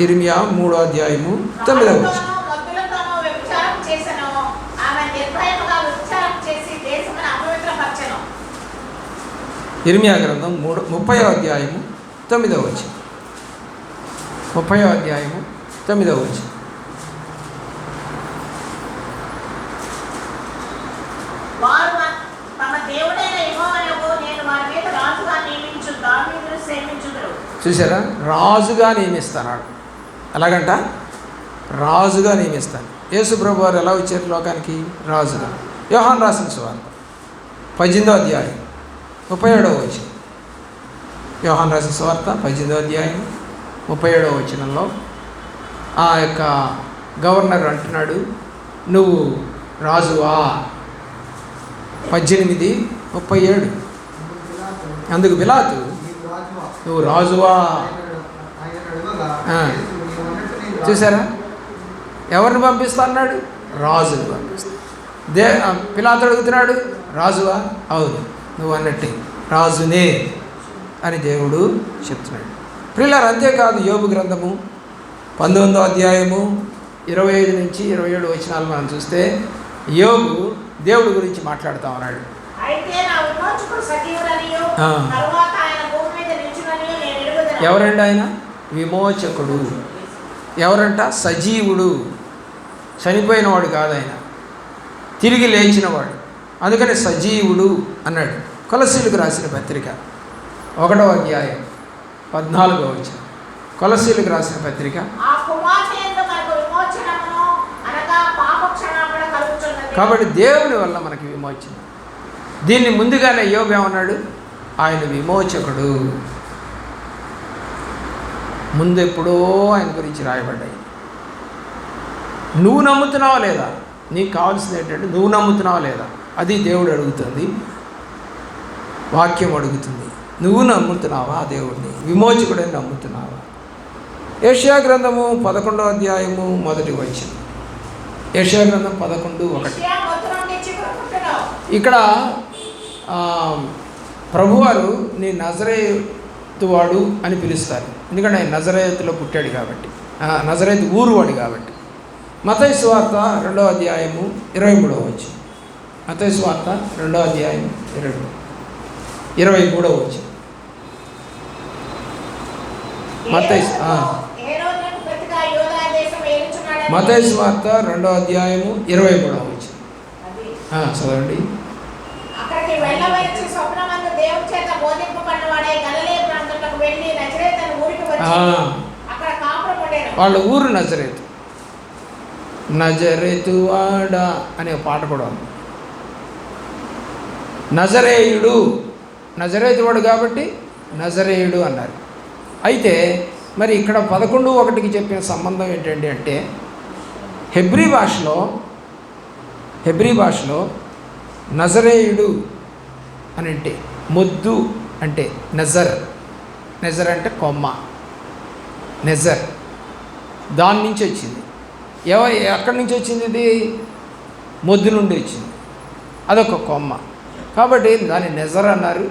ఇర్మియా మూడో అధ్యాయము తొమ్మిదవ. ఇర్మియా గ్రంథం మూడు ముప్పై అధ్యాయము తొమ్మిదవ వచ్చి ముప్పై అధ్యాయము తొమ్మిదవ వచ్చి. చూసారా రాజుగా నియమిస్తాడు ఎలాగంట? రాజుగా నియమిస్తాను. యేసు ప్రభు వారు ఎలా వచ్చారు లోకానికి? రాజుగా. యోహాన్ రాసిన సువార్త. పద్దెనిమిదో అధ్యాయం. ముప్పై ఏడవ వచ్చిన యోహాన్ రాసిన సువార్త పద్దెనిమిదో అధ్యాయం ముప్పై ఏడవ వచనంలో ఆ యొక్క గవర్నర్ అంటున్నాడు నువ్వు రాజువా? పద్దెనిమిది ముప్పై ఏడు. అందుకు బిలాతు నువ్వు రాజువా. చూసారా? ఎవరిని పంపిస్తా అన్నాడు? రాజుని పంపిస్తా దే ఆ, పిలాతు అడుగుతున్నాడు రాజువా? అవును నువ్వు అన్నట్టే. రాజునే అని దేవుడు చెప్తున్నాడు. ప్రిల్లర్ అంతేకాదు యోగు గ్రంథము పంతొమ్మిదో అధ్యాయము ఇరవై ఐదు నుంచి ఇరవై ఏడు వచనాలు మనం చూస్తే యోగు దేవుడి గురించి మాట్లాడుతూ ఉన్నాడు. అయితే నా విమోచకుడు సజీవుడనియు, ఆ. తరువాత ఆయన భూమి మీద నిలుచుననియు నేను ఎరుగుదును. ఎవరండి ఆయన? విమోచకుడు. ఎవరంట? సజీవుడు. చనిపోయినవాడు కాదు ఆయన తిరిగి లేచినవాడు. అందుకని సజీవుడు అన్నాడు. కొలసీలకు రాసిన పత్రిక ఒకటవ అధ్యాయం పద్నాలుగో వచ్చిన కొలసీలకు రాసిన పత్రిక. కాబట్టి దేవుని వల్ల మనకి విమోచన. దీన్ని ముందుగానే యోగ ఏమన్నాడు? ఆయన విమోచకుడు. ముందు ఎప్పుడో ఆయన గురించి రాయబడ్డాయి. నువ్వు నమ్ముతున్నావా లేదా? నీకు కావాల్సింది ఏంటంటే నువ్వు నమ్ముతున్నావా లేదా? అది దేవుడు అడుగుతుంది. వాక్యం అడుగుతుంది. నువ్వు నమ్ముతున్నావా ఆ దేవుడిని విమోచకుడని నమ్ముతున్నావా? ఏషియా గ్రంథము పదకొండో అధ్యాయము మొదటి వచ్చిన ఏషియా గ్రంథం పదకొండు ఒకటి. ఇక్కడ ప్రభువారు నీ నజరేతు వాడు అని పిలుస్తారు. ఎందుకంటే ఆయన నజరేతులో పుట్టాడు కాబట్టి. ఆ, ఊరువాడు కాబట్టి. మతయి సువార్త రెండో అధ్యాయము ఇరవై మూడవ వచ్చి మతయి సువార్త రెండో అధ్యాయం ఇరవై ఇరవై మూడవ వచ్చి మత్తయి ఆ. హేరోదునకు రెండో అధ్యాయము ఇరవై మూడవ వచ్చి చదవండి. అక్కడికి వెళ్ళవలసి స్వప్నమందు దేవుడి చేత బోధింపబడినవాడే గలలే ప్రాంతంలోకి వెళ్ళి నజరేతను వాళ్ళ ఊరు నజరేతు. నజరేతు వాడ అనే ఒక పాట కూడా ఉంది. నజరేయుడు నజరేతు వాడు కాబట్టి నజరేయుడు అన్నారు. అయితే మరి ఇక్కడ పదకొండు ఒకటికి చెప్పిన సంబంధం ఏంటండి అంటే హెబ్రీ భాషలో హెబ్రీ భాషలో నజరేయుడు అని అంటే మొద్దు అంటే నజర్. నజర్ అంటే కొమ్మ. నెజర్. దాని నుంచి వచ్చింది. ఎవ ఎక్కడి నుంచి వచ్చింది ఇది? మొద్దు నుండి వచ్చింది. అదొక కొమ్మ. కాబట్టి దాన్ని నెజర్ అన్నారు.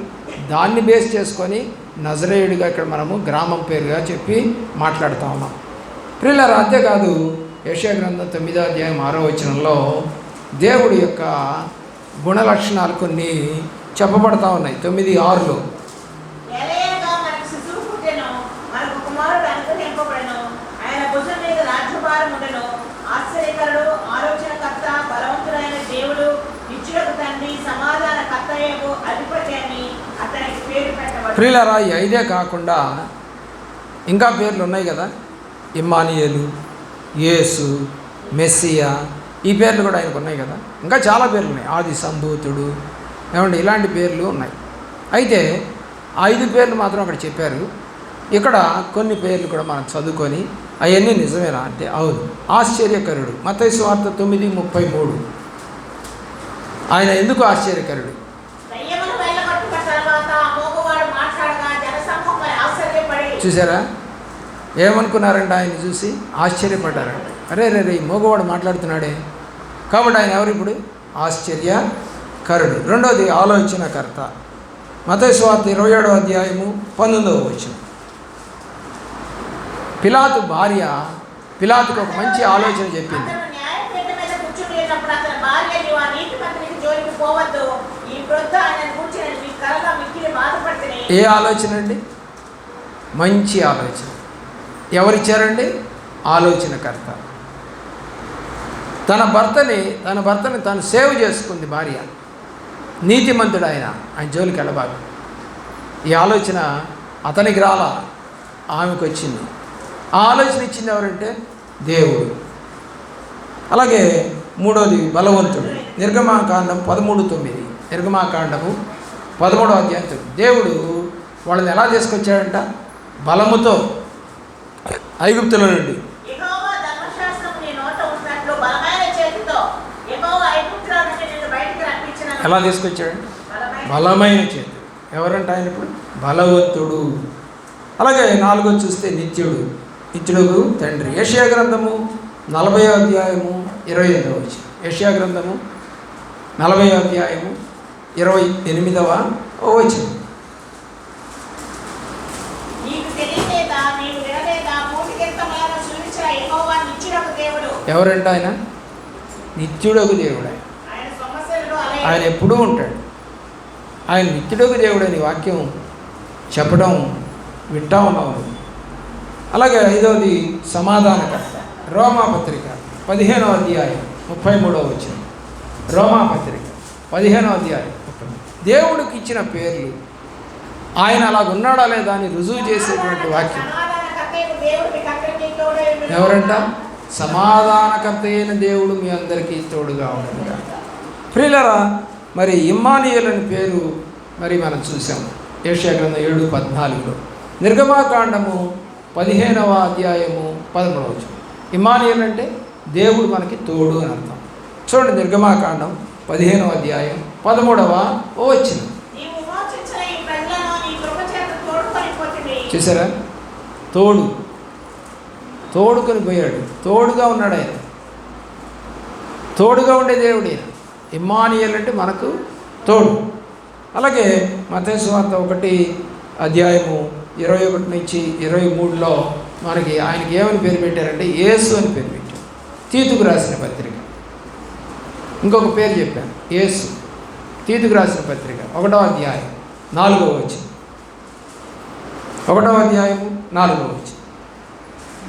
దాన్ని బేస్ చేసుకొని నజరేయుడిగా ఇక్కడ మనము గ్రామం పేరుగా చెప్పి మాట్లాడుతూ ఉన్నాం. ప్రిల్లర్ అంతేకాదు యశా గ్రంథం తొమ్మిదో అధ్యాయం ఆరో వచనంలో దేవుడి యొక్క గుణలక్షణాలు కొన్ని చెప్పబడతా ఉన్నాయి. తొమ్మిది ఆరులో ఎలయనగా మనకు శిశువు పుట్టెను, మనకు కుమారుడు అనుగ్రహింపబడెను. ఆయన భుజం మీద రాజ్యభారం ఉండెను. ఆశ్చర్యకరుడు, ఆలోచనకర్త, బలవంతుడైన దేవుడు, నిత్యులకు తండ్రి, సమాధానకర్తయగు అధిపతి అని అతనికి పేరు పెట్టబడింది. ప్రియులరా ఈ ఐదే కాకుండా ఇంకా పేర్లు ఉన్నాయి కదా? ఇమ్మానియలు యేసు మెస్సియా ఈ పేర్లు కూడా ఆయనకు ఉన్నాయి కదా? ఇంకా చాలా పేర్లు ఉన్నాయి. ఆది సంభూతుడు ఏమంటే ఇలాంటి పేర్లు ఉన్నాయి. అయితే ఆ ఐదు పేర్లు మాత్రం అక్కడ చెప్పారు. ఇక్కడ కొన్ని పేర్లు కూడా మనం చదువుకొని అవన్నీ నిజమేనా అంటే అవును. ఆశ్చర్యకరుడు. మతైసు వార్త తొమ్మిది ముప్పై మూడు. ఆయన ఎందుకు ఆశ్చర్యకరుడు? చూసారా? ఏమనుకున్నారంట ఆయన చూసి? ఆశ్చర్యపడ్డారంట. అరే రే రే మగవాడు మాట్లాడుతున్నాడే. కాబట్టి ఆయన ఎవరు ఇప్పుడు? ఆశ్చర్యకరుడు. రెండోది ఆలోచనకర్త. మత స్వార్థ ఇరవై ఏడో అధ్యాయము పంతొమ్మిదవ వచ్చిన పిలాతు భార్య పిలాతుకు ఒక మంచి ఆలోచన చెప్పింది. ఏ ఆలోచన అండి? మంచి ఆలోచన. ఎవరిచ్చారండి? ఆలోచనకర్త. తన భర్తని తన భర్తని తను సేవ్ చేసుకుంది భార్య. నీతిమంతుడు ఆయన ఆయన జోలికి వెళ్ళబాగు ఈ ఆలోచన అతనికి రాలా ఆమెకు వచ్చింది ఆ ఆలోచన ఇచ్చింది ఎవరంటే దేవుడు. అలాగే మూడోది బలవంతుడు. నిర్గమాకాండం పదమూడు తొమ్మిది. నిర్గమాకాండము పదమూడో అధ్యాయం దేవుడు వాళ్ళని ఎలా తీసుకొచ్చాడంట? బలముతో ఐగుప్తుల నుండి. ఎలా తీసుకొచ్చాడు? బలమైన చేతి. ఎవరంట ఆయన ఇప్పుడు? బలవంతుడు. అలాగే నాలుగో చూస్తే నిత్యుడు. నిత్యుడు తండ్రి. ఏషియా గ్రంథము నలభై అధ్యాయము ఇరవై ఎనిమిదవ వచ్చి ఏషియా గ్రంథము నలభై అధ్యాయము ఇరవై ఎనిమిదవ వచ్చింది నీకు తెలియలేదా నీవు వినలేదా మూటికెంతమైన సూచించిన యెహోవా నిత్యుడొక దేవుడు ఎవరంట ఆయన? నిత్యుడకు దేవుడు ఆయన. ఎప్పుడూ ఉంటాడు. ఆయన నిత్యుడకు దేవుడు అని వాక్యం చెప్పడం వింటా ఉన్నాము. అలాగే ఐదవది సమాధానకర్త రోమాపత్రిక పదిహేనవ అధ్యాయం ముప్పై మూడవ వచ్చిన రోమాపత్రిక పదిహేనవ అధ్యాయం. దేవుడికి ఇచ్చిన పేర్లు ఆయన అలా ఉన్నాడా లేదా అని రుజువు చేసేటువంటి వాక్యం. ఎవరంట? సమాధానకర్త అయిన దేవుడు మీ అందరికీ తోడుగా ఉండగా. ప్రియులరా మరి ఇమ్మానియల్ అని పేరు మరి మనం చూసాం ఏషియా గ్రంథం ఏడు పద్నాలుగులో. నిర్గమాకాండము పదిహేనవ అధ్యాయము పదమూడవ వచనం. ఇమ్మానియల్ అంటే దేవుడు మనకి తోడు అని అర్థం. చూడండి నిర్గమాకాండం పదిహేనవ అధ్యాయం పదమూడవ ఓ వచ్చిన నీవు విమోచించిన ఈ ప్రజలను నీ కృప చేత తోడుకొని పోతుంది చూసారా తోడు తోడుకొని పోయాడు. తోడుగా ఉన్నాడు ఆయన. తోడుగా ఉండే దేవుడు ఈయన. ఇమ్మానియల్ అంటే మనకు తోడు. అలాగే మతేశ్వార్త ఒకటి అధ్యాయము ఇరవై ఒకటి నుంచి ఇరవై మూడులో మనకి ఆయనకి ఏమని పేరు పెట్టారంటే యేసు అని పేరు పెట్టారు. తీతుకు రాసిన పత్రిక. ఇంకొక పేరు చెప్పాను. యేసు. తీతుకు రాసిన పత్రిక. ఒకటో అధ్యాయం. నాలుగో వచ్చి ఒకటో అధ్యాయము నాలుగో వచ్చి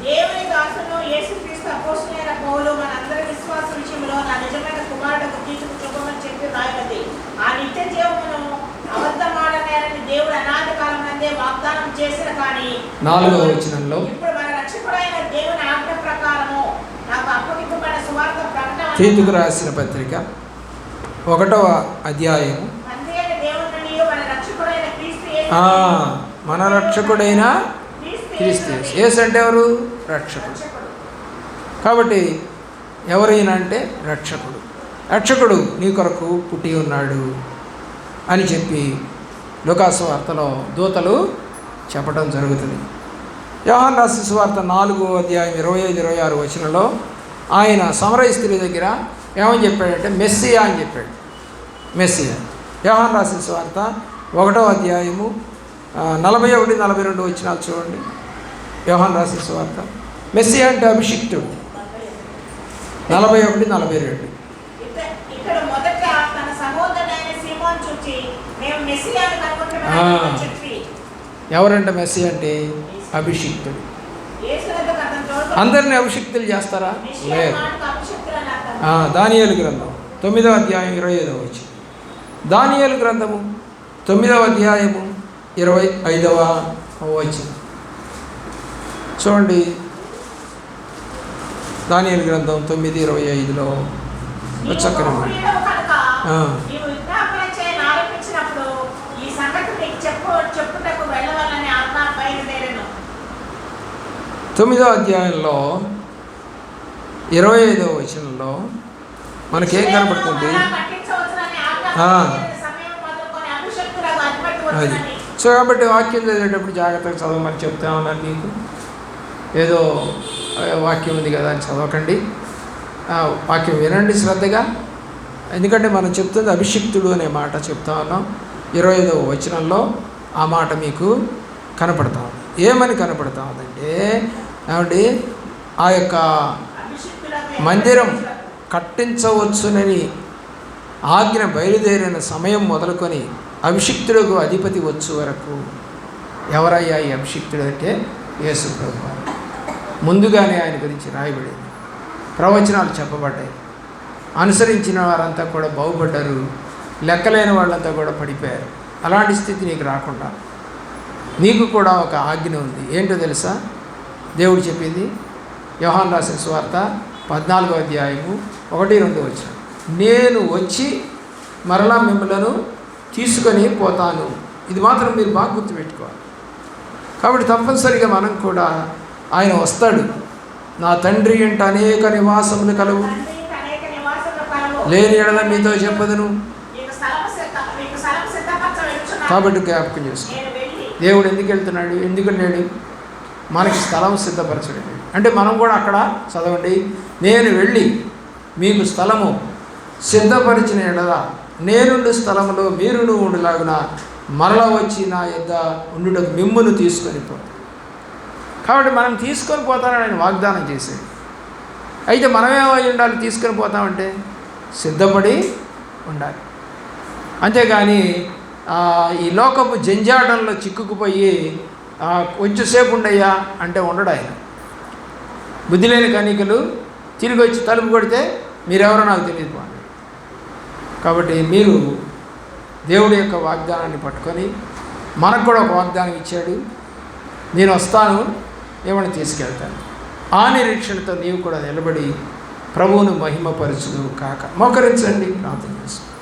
దేవుని దాసును యేసుక్రీస్తు అపోస్తులైన పౌలు మనందరి విశ్వాస విషయంలో నా నిజమైన కుమారుడు చూపమని చెప్పి ఆ నిత్య జీవమును అబద్ధమాడనేరని దేవుడు అనాది కాలం వాగ్దానం చేసిన కానీ నాలుగవ వచనంలో ఇప్పుడు మన రక్షకుడైన దేవుని ఆజ్ఞ ప్రకారము నాకు అప్పగింపబడిన సువార్త ప్రకటన తీతుకు రాసిన పత్రిక ఒకటవ నుండి మన రక్షకుడైన క్రీస్తు. యేసు అంటే ఎవరు? రక్షకుడు. కాబట్టి ఎవరైనా అంటే రక్షకుడు. రక్షకుడు నీ కొరకు పుట్టి ఉన్నాడు అని చెప్పి లుకాసు వార్తలో దూతలు చెప్పడం జరుగుతుంది. యోహాన్ రాసి సువార్త నాలుగు అధ్యాయం ఇరవై ఐదు ఇరవై ఆరు వచనంలో ఆయన సమరయ స్త్రీ దగ్గర ఏమని చెప్పాడంటే మెస్సియా అని చెప్పాడు. మెస్సియా. యోహాన్ రాసిన సువార్త ఒకటో అధ్యాయము నలభై ఒకటి నలభై రెండు వచ్చినాలు చూడండి. యోహాన్ రాసిన సువార్త. మెస్సియా అంటే అభిషిక్తుడు. నలభై ఒకటి నలభై రెండు. ఎవరంట మెస్సి అంటే? అభిషిక్తుడు. అందరిని అభిషిక్తులు చేస్తారా? లేదు. దానియేలు గ్రంథం. తొమ్మిదవ అధ్యాయం ఇరవై ఐదవ వచ్చి దానియేలు గ్రంథము తొమ్మిదవ అధ్యాయము ఇరవై ఐదవ వచ్చి చూడండి. దానియేలు గ్రంథం తొమ్మిది ఇరవై ఐదులో చక్కని నీకు తొమ్మిదవ అధ్యాయంలో ఇరవై ఐదవ వచనంలో మనకేం అధిపతి వచ్చునని సో కాబట్టి వాక్యం చదివేటప్పుడు జాగ్రత్తగా చదవమని చెప్తా ఉన్నాను మీకు ఏదో వాక్యం ఉంది కదా అని చదవకండి. వాక్యం వినండి శ్రద్ధగా. ఎందుకంటే మనం చెప్తుంది అభిషిక్తుడు అనే మాట చెప్తా ఉన్నాం. ఇరవై ఐదవ వచనంలో ఆ మాట మీకు కనపడతా ఉంది. ఏమని కనపడతా ఉందంటే ఏమండి ఆ యొక్క మందిరం కట్టించవచ్చునని ఆజ్ఞ బయలుదేరిన సమయం మొదలుకొని అభిషిక్తులకు అధిపతి వచ్చు వరకు ఎవరయ్యా ఈ అభిషిక్తుడు అంటే? యేసు ప్రభు. ముందుగానే ఆయన గురించి రాయబడింది. ప్రవచనాలు చెప్పబడ్డాయి. అనుసరించిన వారంతా కూడా బాగుపడ్డారు. లెక్కలేని వాళ్ళంతా కూడా పడిపోయారు. అలాంటి స్థితి నీకు రాకుండా. నీకు కూడా ఒక ఆజ్ఞ ఉంది. ఏంటో తెలుసా? దేవుడు చెప్పింది. వ్యవహాన్ రాసిన స్వార్త పద్నాలుగో అధ్యాయము ఒకటి రెండు వచ్చిన. నేను వచ్చి మరలా మిమ్మలను తీసుకొని పోతాను. ఇది మాత్రం మీరు బాగా గుర్తుపెట్టుకోవాలి. కాబట్టి తప్పనిసరిగా మనం కూడా ఆయన వస్తాడు. నా తండ్రి ఇంట అనేక నివాసములు కలవు. లేని ఎడల మీతో చెప్పదును. కాబట్టి జ్ఞాపకం చేసుకో. దేవుడు ఎందుకు వెళ్తున్నాడు? ఎందుకు వెళ్ళాడు మనకి స్థలం సిద్ధపరచడం అంటే మనం కూడా అక్కడ చదవండి నేను వెళ్ళి మీకు స్థలము సిద్ధపరిచిన ఎడల నేనుండు స్థలంలో మీరును ఉండులాగున మరల వచ్చి నా యొద్ద ఉండుటకు మిమ్మును తీసుకొని పోతాను కాబట్టి మనం తీసుకొని పోతానని ఆయన వాగ్దానం చేశాడు. అయితే మనమేమై ఉండాలి? తీసుకొని పోతామంటే సిద్ధపడి ఉండాలి. అంతేగాని ఈ లోకపు జంజాటంలో చిక్కుకుపోయి కొంచెంసేపు ఉండయ్యా అంటే ఉండడు ఆయన. బుద్ధి లేని కనికలు తిరిగి వచ్చి తలుపు కొడితే మీరెవరో నాకు తెలియదు. పోండి కాబట్టి మీరు దేవుడి యొక్క వాగ్దానాన్ని పట్టుకొని మనకు కూడా ఒక వాగ్దానం ఇచ్చాడు. నేను వస్తాను. ఏమని తీసుకెళ్తాను? ఆ నిరీక్షణతో నీవు కూడా నిలబడి ప్రభువును మహిమపరచుదు కాక. మోకరించండి ప్రార్థన చేస్తాను